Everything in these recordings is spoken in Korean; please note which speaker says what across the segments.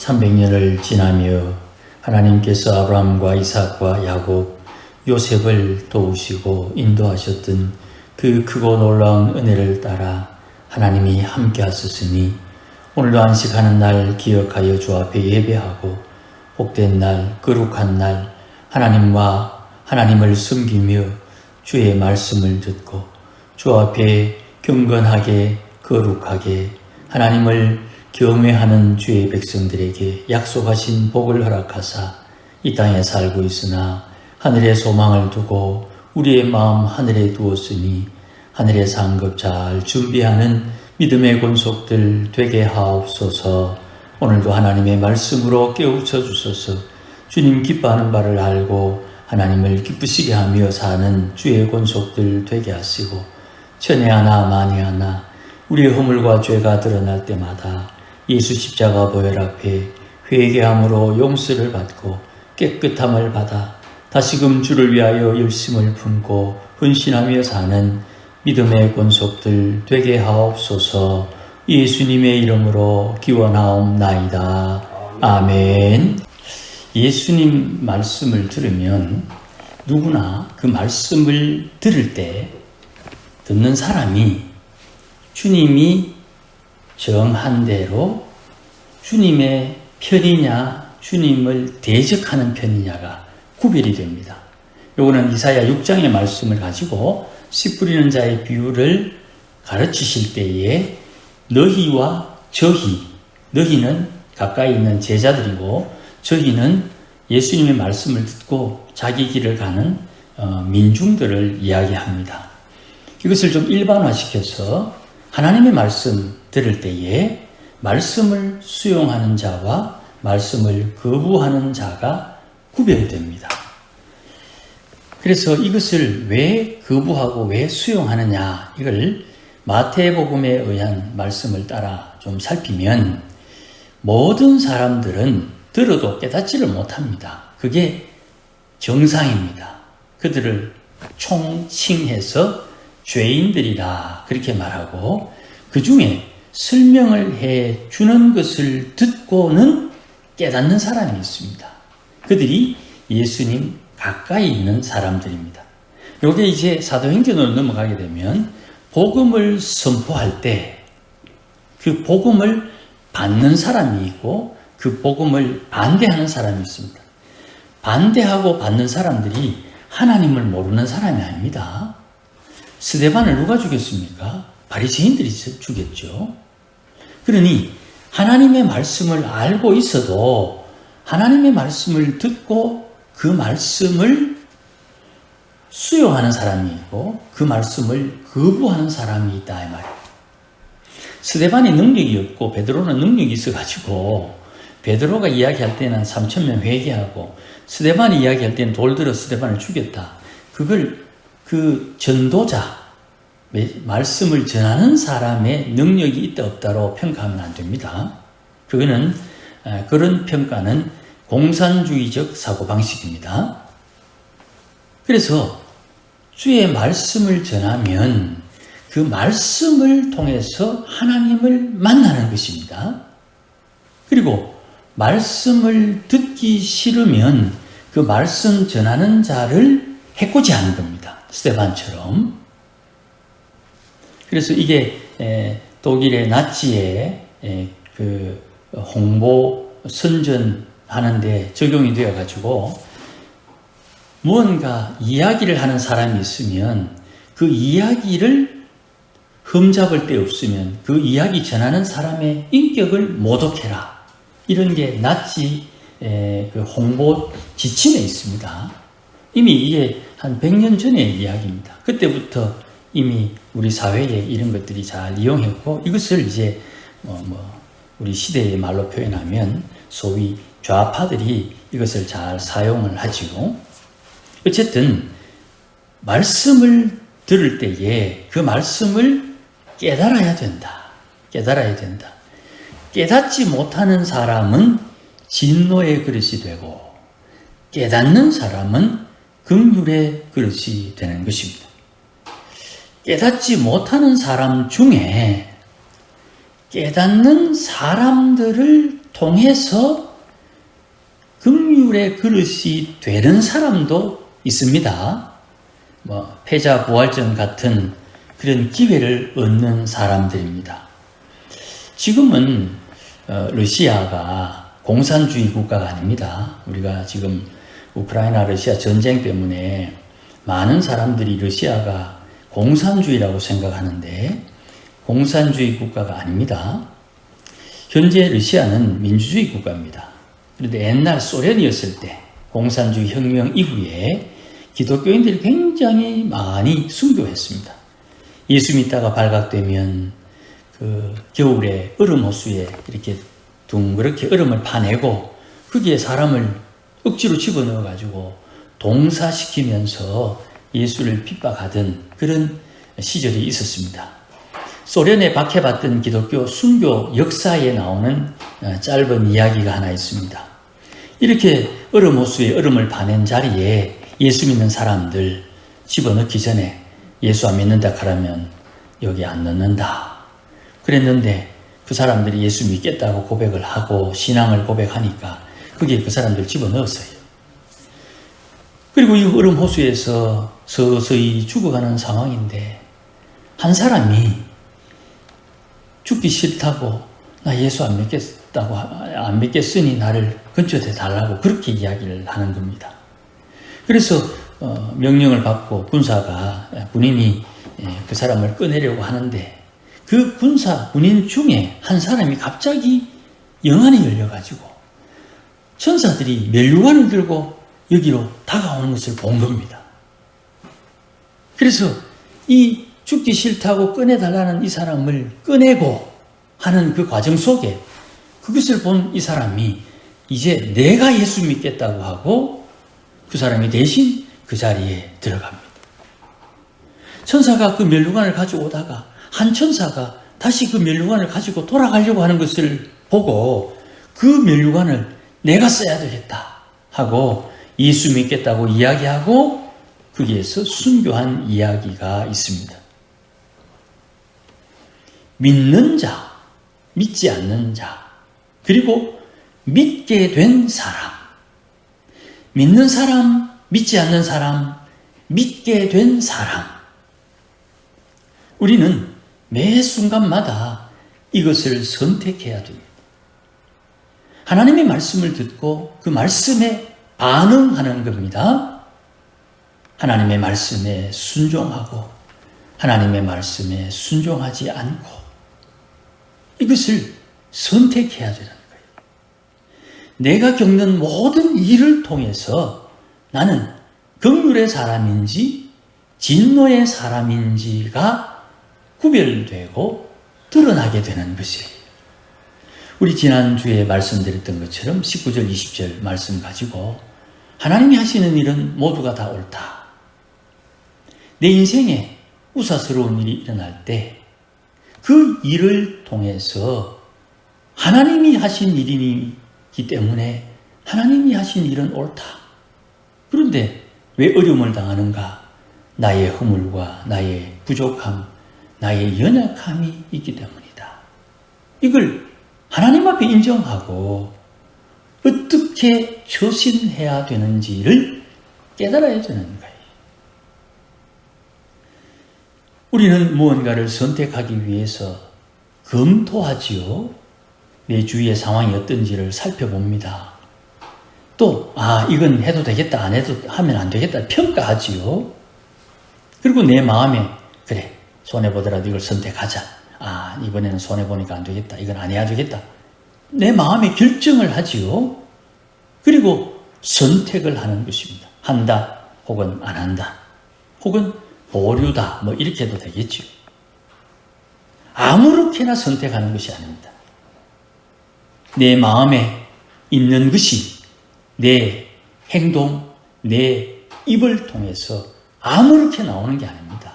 Speaker 1: 300년을 지나며 하나님께서 아브라함과 이삭과 야곱, 요셉을 도우시고 인도하셨던 그 크고 놀라운 은혜를 따라 하나님이 함께 하셨으니 오늘도 안식하는 날 기억하여 주 앞에 예배하고 복된 날, 거룩한 날 하나님과 하나님을 섬기며 주의 말씀을 듣고 주 앞에 경건하게 거룩하게 하나님을 경외하는 주의 백성들에게 약속하신 복을 허락하사 이 땅에 살고 있으나 하늘에 소망을 두고 우리의 마음 하늘에 두었으니 하늘의 상급 잘 준비하는 믿음의 권속들 되게 하옵소서. 오늘도 하나님의 말씀으로 깨우쳐 주소서. 주님 기뻐하는 바를 알고 하나님을 기쁘시게 하며 사는 주의 권속들 되게 하시고 천에 하나 만에 하나 우리의 허물과 죄가 드러날 때마다 예수 십자가 보혈 앞에 회개함으로 용서를 받고 깨끗함을 받아 다시금 주를 위하여 열심을 품고 헌신하며 사는 믿음의 권속들 되게 하옵소서 예수님의 이름으로 기원하옵나이다. 아멘. 예수님 말씀을 들으면 누구나 그 말씀을 들을 때 듣는 사람이 주님이 정한 대로 주님의 편이냐 주님을 대적하는 편이냐가 구별이 됩니다. 요거는 이사야 6장의 말씀을 가지고 씨 뿌리는 자의 비유를 가르치실 때에 너희와 저희, 너희는 가까이 있는 제자들이고 저희는 예수님의 말씀을 듣고 자기 길을 가는 어, 민중들을 이야기합니다. 이것을 좀 일반화시켜서 하나님의 말씀 들을 때에 말씀을 수용하는 자와 말씀을 거부하는 자가 구별됩니다. 그래서 이것을 왜 거부하고 왜 수용하느냐 이걸 마태복음에 의한 말씀을 따라 좀 살피면 모든 사람들은 들어도 깨닫지를 못합니다. 그게 정상입니다. 그들을 총칭해서 죄인들이라 그렇게 말하고 그 중에 설명을 해 주는 것을 듣고는 깨닫는 사람이 있습니다. 그들이 예수님 가까이 있는 사람들입니다. 요게 이제 사도행전으로 넘어가게 되면 복음을 선포할 때 그 복음을 받는 사람이 있고 그 복음을 반대하는 사람이 있습니다. 반대하고 받는 사람들이 하나님을 모르는 사람이 아닙니다. 스데반을 누가 죽였습니까? 바리새인들이 죽였죠. 그러니 하나님의 말씀을 알고 있어도 하나님의 말씀을 듣고 그 말씀을 수용하는 사람이 있고 그 말씀을 거부하는 사람이 있다 이 말이에요. 스데반이 능력이 없고 베드로는 능력이 있어가지고 베드로가 이야기할 때는 3천 명 회개하고 스데반이 이야기할 때는 돌 들어 스데반을 죽였다. 그걸 그 전도자 말씀을 전하는 사람의 능력이 있다 없다로 평가하면 안 됩니다. 그거는 그런 평가는 공산주의적 사고방식입니다. 그래서 주의 말씀을 전하면 그 말씀을 통해서 하나님을 만나는 것입니다. 그리고 말씀을 듣기 싫으면 그 말씀 전하는 자를 해코지 하는 겁니다. 스테반처럼. 그래서 이게 독일의 나치의 그 홍보 선전하는데 적용이 되어 가지고 무언가 이야기를 하는 사람이 있으면 그 이야기를 흠잡을 데 없으면 그 이야기 전하는 사람의 인격을 모독해라. 이런 게 나치 그 홍보 지침에 있습니다. 이미 이게 한 100년 전의 이야기입니다. 그때부터 이미 우리 사회에 이런 것들이 잘 이용했고 이것을 이제 뭐, 뭐 우리 시대의 말로 표현하면 소위 좌파들이 이것을 잘 사용을 하지요. 어쨌든 말씀을 들을 때에 그 말씀을 깨달아야 된다. 깨달아야 된다. 깨닫지 못하는 사람은 진노의 그릇이 되고 깨닫는 사람은 긍휼의 그릇이 되는 것입니다. 깨닫지 못하는 사람 중에 깨닫는 사람들을 통해서 긍휼의 그릇이 되는 사람도 있습니다. 뭐 패자 부활전 같은 그런 기회를 얻는 사람들입니다. 지금은 어, 러시아가 공산주의 국가가 아닙니다. 우리가 지금 우크라이나 러시아 전쟁 때문에 많은 사람들이 러시아가 공산주의라고 생각하는데 공산주의 국가가 아닙니다. 현재 러시아는 민주주의 국가입니다. 그런데 옛날 소련이었을 때 공산주의 혁명 이후에 기독교인들이 굉장히 많이 순교했습니다. 예수 믿다가 발각되면 그 겨울에 얼음 호수에 이렇게 둥그렇게 얼음을 파내고 거기에 사람을 억지로 집어넣어 가지고 동사시키면서 예수를 핍박하던 그런 시절이 있었습니다. 소련에 박해받던 기독교 순교 역사에 나오는 어, 짧은 이야기가 하나 있습니다. 이렇게 얼음 호수에 얼음을 파낸 자리에 예수 믿는 사람들 집어넣기 전에 예수 안 믿는다 하라면 여기 안 넣는다. 그랬는데 그 사람들이 예수 믿겠다고 고백을 하고 신앙을 고백하니까 거기에 그 사람들 집어넣었어요. 그리고 이 얼음 호수에서 서서히 죽어가는 상황인데 한 사람이 죽기 싫다고 나 예수 안 믿겠다고 안 믿겠으니 나를 근처에 달라고 그렇게 이야기를 하는 겁니다. 그래서 어, 명령을 받고 군사가 군인이 예, 그 사람을 꺼내려고 하는데 그 군사 군인 중에 한 사람이 갑자기 영안이 열려가지고 천사들이 멸류관을 들고 여기로 다가오는 것을 본 겁니다. 그래서 이 죽기 싫다고 꺼내달라는 이 사람을 꺼내고 하는 그 과정 속에 그것을 본 이 사람이 이제 내가 예수 믿겠다고 하고 그 사람이 대신 그 자리에 들어갑니다. 천사가 그 멸류관을 가져오다가 한 천사가 다시 그 멸류관을 가지고 돌아가려고 하는 것을 보고 그 멸류관을 내가 써야 되겠다 하고 예수 믿겠다고 이야기하고 거기에서 순교한 이야기가 있습니다. 믿는 자, 믿지 않는 자, 그리고 믿게 된 사람, 믿는 사람, 믿지 않는 사람, 믿게 된 사람. 우리는 매 순간마다 이것을 선택해야 됩니다. 하나님의 말씀을 듣고 그 말씀에 반응하는 겁니다. 하나님의 말씀에 순종하고 하나님의 말씀에 순종하지 않고 이것을 선택해야 되는 거예요. 내가 겪는 모든 일을 통해서 나는 긍휼의 사람인지 진노의 사람인지가 구별되고 드러나게 되는 것이에요. 우리 지난주에 말씀드렸던 것처럼 19절, 20절 말씀 가지고 하나님이 하시는 일은 모두가 다 옳다. 내 인생에 우사스러운 일이 일어날 때 그 일을 통해서 하나님이 하신 일이기 때문에 하나님이 하신 일은 옳다. 그런데 왜 어려움을 당하는가? 나의 허물과 나의 부족함, 나의 연약함이 있기 때문이다. 이걸 하나님 앞에 인정하고 어떻게 처신해야 되는지를 깨달아야 되는 거예요. 우리는 무언가를 선택하기 위해서 검토하지요. 내 주위의 상황이 어떤지를 살펴봅니다. 또, 아, 이건 해도 되겠다, 안 해도 하면 안 되겠다, 평가하지요. 그리고 내 마음에, 그래, 손해보더라도 이걸 선택하자. 아, 이번에는 손해보니까 안 되겠다. 이건 안 해야 되겠다. 내 마음에 결정을 하지요. 그리고 선택을 하는 것입니다. 한다, 혹은 안 한다. 혹은 보류다. 뭐 이렇게 해도 되겠죠. 아무렇게나 선택하는 것이 아닙니다. 내 마음에 있는 것이 내 행동, 내 입을 통해서 아무렇게 나오는 게 아닙니다.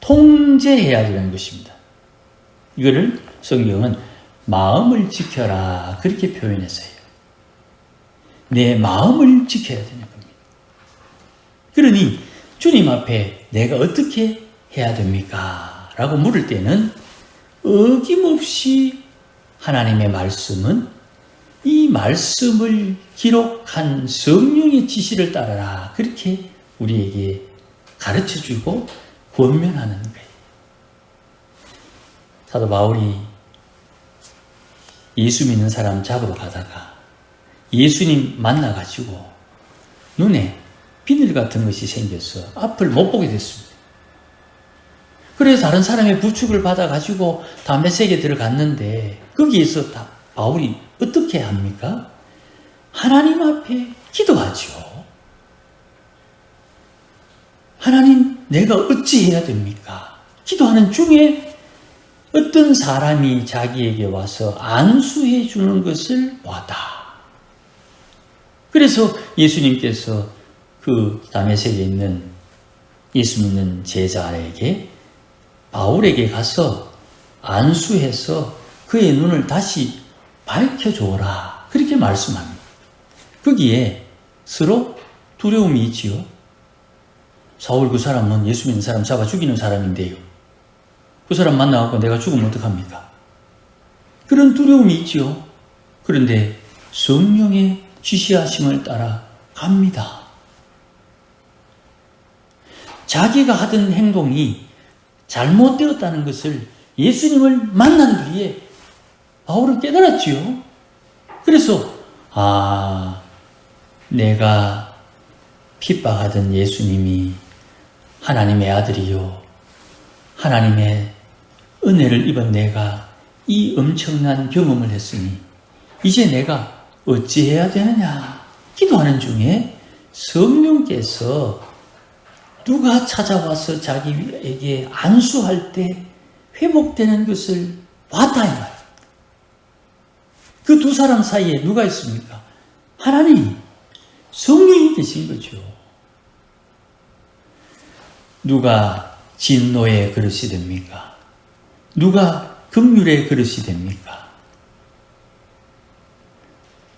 Speaker 1: 통제해야 되는 것입니다. 이거를 성경은 마음을 지켜라 그렇게 표현했어요. 내 마음을 지켜야 되는 겁니다. 그러니 주님 앞에 내가 어떻게 해야 됩니까? 라고 물을 때는 어김없이 하나님의 말씀은 말씀을 기록한 성령의 지시를 따라라. 그렇게 우리에게 가르쳐 주고 권면하는 거예요. 사도 바울이 예수 믿는 사람 잡으러 가다가 예수님 만나가지고 눈에 비늘 같은 것이 생겨서 앞을 못 보게 됐습니다. 그래서 다른 사람의 부축을 받아가지고 담에색에 들어갔는데 거기에서 다 바울이 어떻게 합니까? 하나님 앞에 기도하죠. 하나님, 내가 어찌 해야 됩니까? 기도하는 중에 어떤 사람이 자기에게 와서 안수해 주는 것을 보다. 그래서 예수님께서 그 다메섹에 있는 예수 믿는 제자에게 바울에게 가서 안수해서 그의 눈을 다시 밝혀줘라. 그렇게 말씀합니다. 거기에 서로 두려움이 있지요. 사울 그 사람은 예수 믿는 사람 잡아 죽이는 사람인데요. 그 사람 만나고 내가 죽으면 어떡합니까? 그런 두려움이 있지요. 그런데 성령의 지시하심을 따라 갑니다. 자기가 하던 행동이 잘못되었다는 것을 예수님을 만난 뒤에 바울은 깨달았지요. 그래서 아 내가 핍박하던 예수님이 하나님의 아들이요 하나님의 은혜를 입은 내가 이 엄청난 경험을 했으니 이제 내가 어찌해야 되느냐 기도하는 중에 성령께서 누가 찾아와서 자기에게 안수할 때 회복되는 것을 봤다 이 말이에요. 그 두 사람 사이에 누가 있습니까? 하나님, 성령이 계신 거죠. 누가 진노의 그릇이 됩니까? 누가 긍휼의 그릇이 됩니까?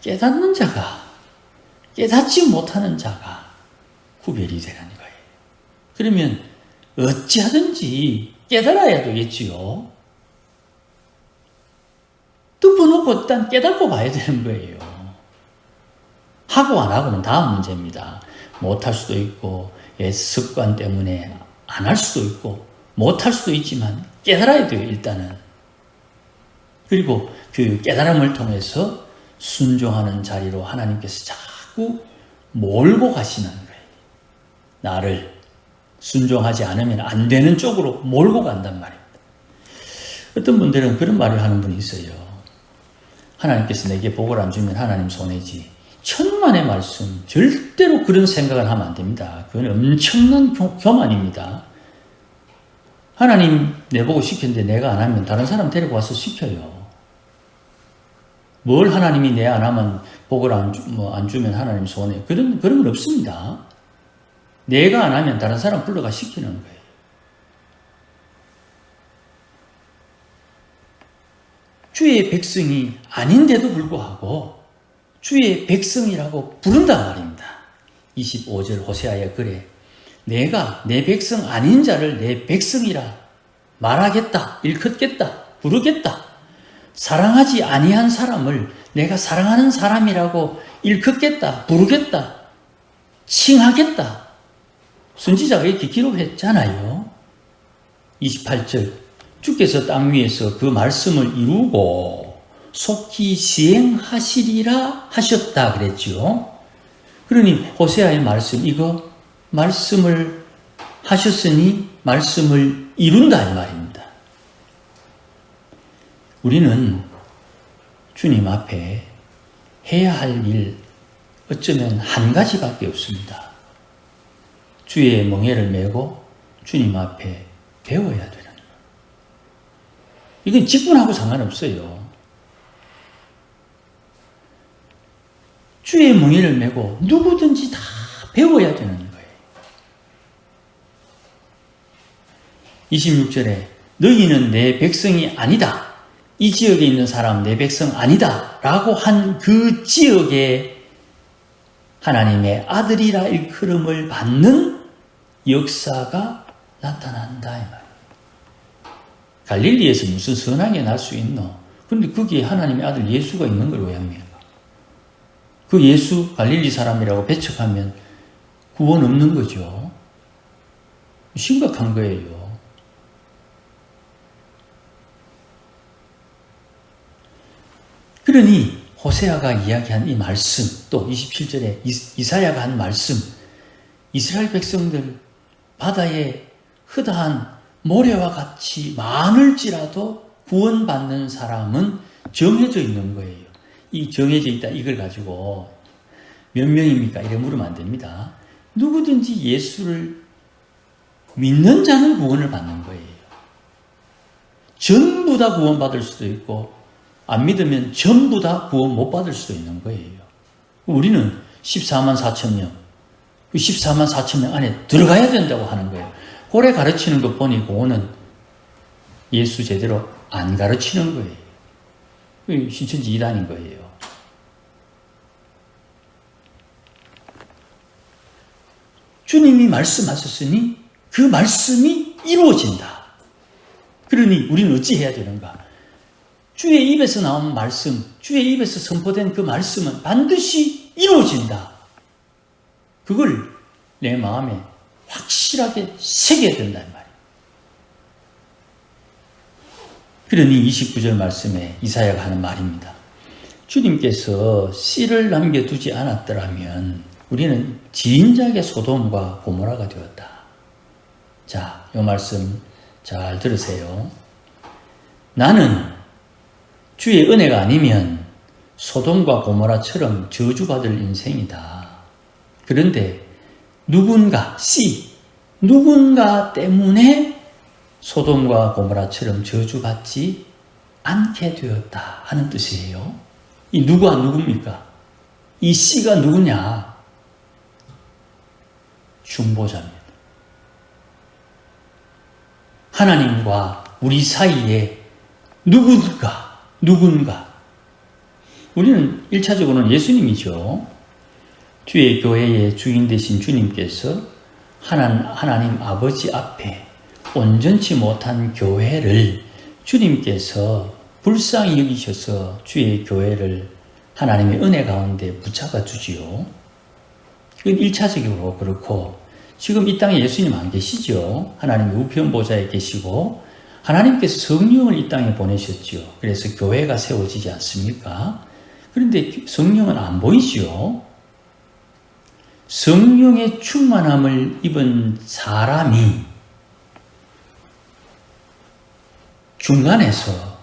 Speaker 1: 깨닫는 자가, 깨닫지 못하는 자가 구별이 되는 거예요. 그러면 어찌하든지 깨달아야 되겠지요. 덮어놓고 일단 깨닫고 봐야 되는 거예요. 하고 안 하고는 다음 문제입니다. 못 할 수도 있고, 예, 습관 때문에 안 할 수도 있고, 못할 수도 있지만 깨달아야 돼요, 일단은. 그리고 그 깨달음을 통해서 순종하는 자리로 하나님께서 자꾸 몰고 가시는 거예요. 나를 순종하지 않으면 안 되는 쪽으로 몰고 간단 말입니다. 어떤 분들은 그런 말을 하는 분이 있어요. 하나님께서 내게 복을 안 주면 하나님 손해지. 천만의 말씀. 절대로 그런 생각을 하면 안 됩니다. 그건 엄청난 교만입니다. 하나님 내보고 시켰는데 내가 안 하면 다른 사람 데리고 와서 시켜요. 뭘 하나님이 내 안 하면 복을 안, 주, 뭐 안 주면 하나님 손해. 그런, 그런 건 없습니다. 내가 안 하면 다른 사람 불러가 시키는 거예요. 주의 백성이 아닌데도 불구하고 주의 백성이라고 부른단 말입니다. 25절 호세아의 글에 내가 내 백성 아닌 자를 내 백성이라 말하겠다, 일컫겠다, 부르겠다. 사랑하지 아니한 사람을 내가 사랑하는 사람이라고 일컫겠다, 부르겠다, 칭하겠다. 선지자가 이렇게 기록했잖아요. 28절 주께서 땅 위에서 그 말씀을 이루고 속히 시행하시리라 하셨다 그랬죠. 그러니 호세아의 말씀 이거 말씀을 하셨으니 말씀을 이룬다 이 말입니다. 우리는 주님 앞에 해야 할 일 어쩌면 한 가지밖에 없습니다. 주의 멍에를 메고 주님 앞에 배워야 되는 것. 이건 직분하고 상관없어요. 주의 멍에를 메고 누구든지 다 배워야 되는 거예요. 26절에 너희는 내 백성이 아니다. 이 지역에 있는 사람 내 백성 아니다. 라고 한 그 지역에 하나님의 아들이라 일컬음을 받는 역사가 나타난다. 갈릴리에서 무슨 선하게 날 수 있노? 근데 거기에 하나님의 아들 예수가 있는 걸 왜 합니까? 그 예수 갈릴리 사람이라고 배척하면 구원 없는 거죠. 심각한 거예요. 그러니 호세아가 이야기한 이 말씀, 또 27절에 이사야가 한 말씀, 이스라엘 백성들 바다에 흐다한 모래와 같이 많을지라도 구원받는 사람은 정해져 있는 거예요. 이 정해져 있다 이걸 가지고 몇 명입니까? 이래 물으면 안 됩니다. 누구든지 예수를 믿는 자는 구원을 받는 거예요. 전부 다 구원받을 수도 있고 안 믿으면 전부 다 구원 못 받을 수도 있는 거예요. 우리는 14만 4천 명, 그 14만 4천 명 안에 들어가야 된다고 하는 거예요. 고래 가르치는 것 보니 그거는 예수 제대로 안 가르치는 거예요. 신천지 이단인 거예요. 주님이 말씀하셨으니 그 말씀이 이루어진다. 그러니 우리는 어찌 해야 되는가? 주의 입에서 나온 말씀, 주의 입에서 선포된 그 말씀은 반드시 이루어진다. 그걸 내 마음에 확실하게 새겨야 된다는 말이에요. 그러니 29절 말씀에 이사야가 하는 말입니다. 주님께서 씨를 남겨두지 않았더라면 우리는 진작에 소돔과 고모라가 되었다. 자, 이 말씀 잘 들으세요. 나는 주의 은혜가 아니면 소돔과 고모라처럼 저주받을 인생이다. 그런데 누군가, 씨, 누군가 때문에 소돔과 고모라처럼 저주받지 않게 되었다 하는 뜻이에요. 이 누구와 누굽니까? 이 씨가 누구냐? 중보자입니다. 하나님과 우리 사이에 누군가, 누군가. 우리는 1차적으로는 예수님이죠. 주의 교회의 주인 되신 주님께서 하나님, 하나님 아버지 앞에 온전치 못한 교회를 주님께서 불쌍히 여기셔서 주의 교회를 하나님의 은혜 가운데 붙잡아 주지요. 그건 1차적으로 그렇고 지금 이 땅에 예수님 안 계시죠. 하나님의 우편 보좌에 계시고 하나님께서 성령을 이 땅에 보내셨지요. 그래서 교회가 세워지지 않습니까? 그런데 성령은 안 보이지요. 성령의 충만함을 입은 사람이 중간에서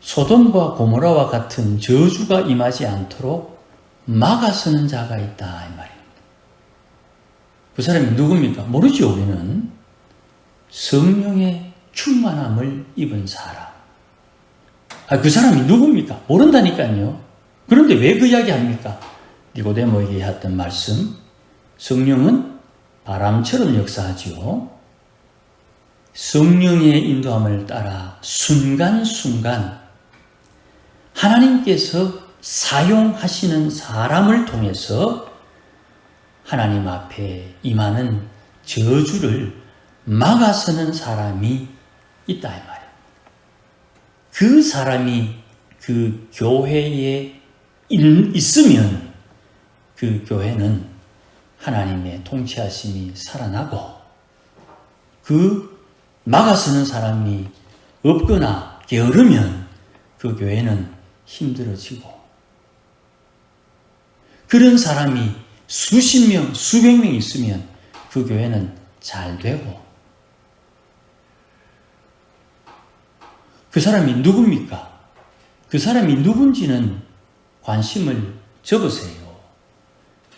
Speaker 1: 소돔과 고모라와 같은 저주가 임하지 않도록 막아서는 자가 있다 이 말입니다. 그 사람이 누굽니까? 모르죠 우리는 성령의 충만함을 입은 사람. 아, 그 사람이 누굽니까? 모른다니까요. 그런데 왜 그 이야기 합니까? 니고데모에게 했던 말씀. 성령은 바람처럼 역사하지요. 성령의 인도함을 따라 순간순간 하나님께서 사용하시는 사람을 통해서 하나님 앞에 임하는 저주를 막아서는 사람이 있다 이 말이에요. 그 사람이 그 교회에 있으면 그 교회는 하나님의 통치하심이 살아나고 그 막아서는 사람이 없거나 게으르면 그 교회는 힘들어지고 그런 사람이 수십 명, 수백 명 있으면 그 교회는 잘 되고 그 사람이 누굽니까? 그 사람이 누군지는 관심을 접으세요.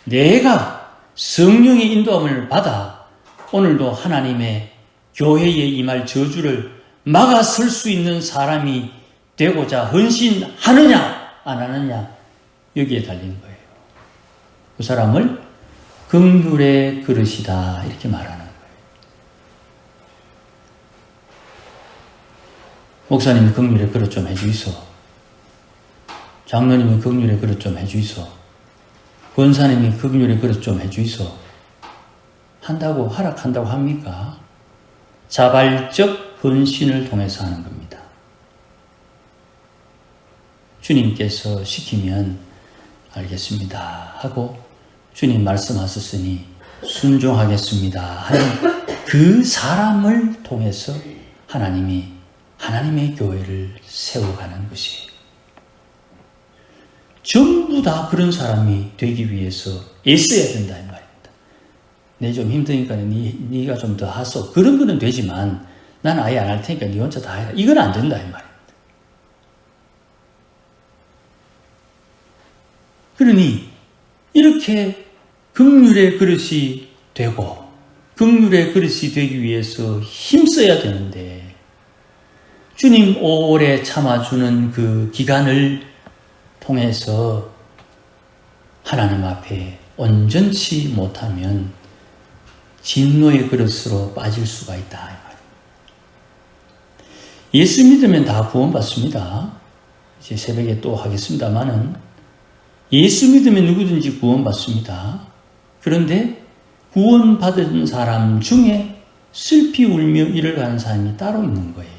Speaker 1: 내가 성령의 인도함을 받아 오늘도 하나님의 교회에 임할 저주를 막아설 수 있는 사람이 되고자 헌신하느냐, 안 하느냐, 여기에 달린 거예요. 그 사람을 긍휼의 그릇이다, 이렇게 말하는 거예요. 목사님이 긍휼의 그릇 좀 해주이소. 장로님이 긍휼의 그릇 좀 해주이소. 권사님이 긍휼의 그릇 좀 해주이소. 한다고 허락한다고 합니까? 자발적 헌신을 통해서 하는 겁니다. 주님께서 시키면 알겠습니다. 하고 주님 말씀하셨으니 순종하겠습니다. 하는 그 사람을 통해서 하나님이 하나님의 교회를 세워가는 것이에요. 전부 다 그런 사람이 되기 위해서 애써야 된다 이 말입니다. 내 좀 힘드니까 니, 네가 좀 더 하소. 그런 거는 되지만 난 아예 안 할 테니까 네 혼자 다 해라. 이건 안 된다 이 말입니다. 그러니 이렇게 극률의 그릇이 되고 극률의 그릇이 되기 위해서 힘써야 되는데 주님 오래 참아주는 그 기간을 통해서 하나님 앞에 온전치 못하면 진노의 그릇으로 빠질 수가 있다. 예수 믿으면 다 구원받습니다. 이제 새벽에 또 하겠습니다만은 예수 믿으면 누구든지 구원받습니다. 그런데 구원받은 사람 중에 슬피 울며 일을 가는 사람이 따로 있는 거예요.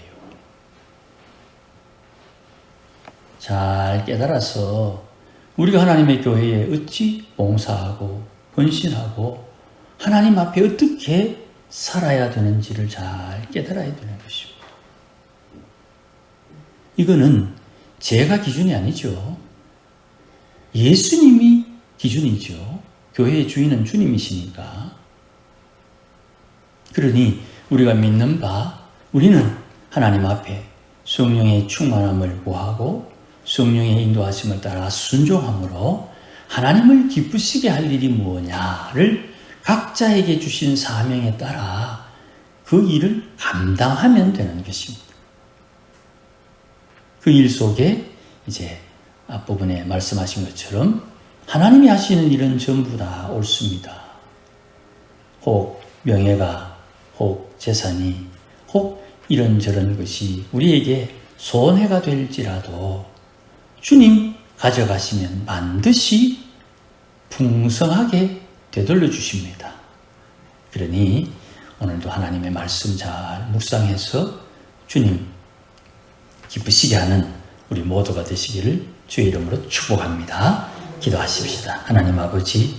Speaker 1: 잘 깨달아서 우리가 하나님의 교회에 어찌 봉사하고 헌신하고 하나님 앞에 어떻게 살아야 되는지를 잘 깨달아야 되는 것입니다. 이거는 제가 기준이 아니죠. 예수님이 기준이죠. 교회의 주인은 주님이시니까. 그러니 우리가 믿는 바, 우리는 하나님 앞에 성령의 충만함을 구하고 성령의 인도하심을 따라 순종함으로 하나님을 기쁘시게 할 일이 무엇냐를 각자에게 주신 사명에 따라 그 일을 감당하면 되는 것입니다. 그 일 속에 이제 앞부분에 말씀하신 것처럼 하나님이 하시는 일은 전부 다 옳습니다. 혹 명예가, 혹 재산이, 혹 이런저런 것이 우리에게 손해가 될지라도 주님 가져가시면 반드시 풍성하게 되돌려 주십니다. 그러니 오늘도 하나님의 말씀 잘 묵상해서 주님 기쁘시게 하는 우리 모두가 되시기를 주의 이름으로 축복합니다. 기도하십시다. 하나님 아버지,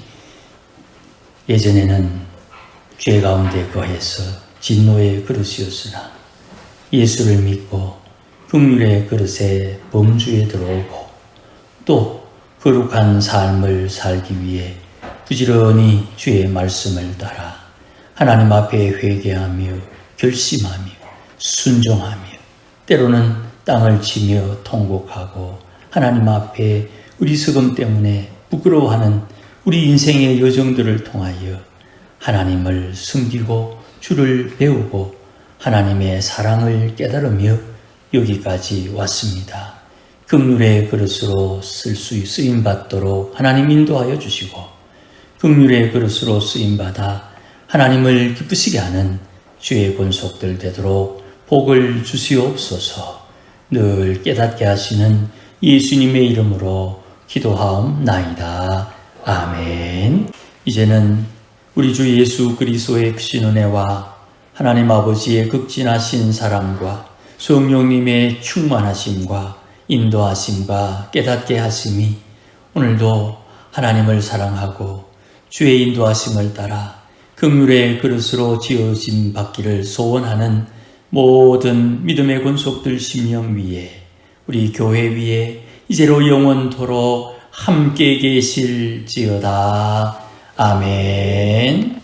Speaker 1: 예전에는 죄 가운데 거해서 진노의 그릇이었으나 예수를 믿고 긍휼의 그릇에 범주에 들어오고 또 거룩한 삶을 살기 위해 부지런히 주의 말씀을 따라 하나님 앞에 회개하며 결심하며 순종하며 때로는 땅을 치며 통곡하고 하나님 앞에 우리 수금 때문에 부끄러워하는 우리 인생의 여정들을 통하여 하나님을 숨기고 주를 배우고 하나님의 사랑을 깨달으며 여기까지 왔습니다. 극률의 그릇으로 쓸 수 쓰임 받도록 하나님 인도하여 주시고 극률의 그릇으로 쓰임 받아 하나님을 기쁘시게 하는 주의 권속들 되도록 복을 주시옵소서. 늘 깨닫게 하시는 예수님의 이름으로 기도하옵나이다. 아멘. 이제는 우리 주 예수 그리스도의 크신 은혜와 하나님 아버지의 극진하신 사랑과 성령님의 충만하심과 인도하심과 깨닫게 하심이 오늘도 하나님을 사랑하고 주의 인도하심을 따라 긍휼의 그릇으로 지어진 받기를 소원하는 모든 믿음의 권속들 심령 위에 우리 교회 위에 이제로 영원토록 함께 계실지어다. 아멘.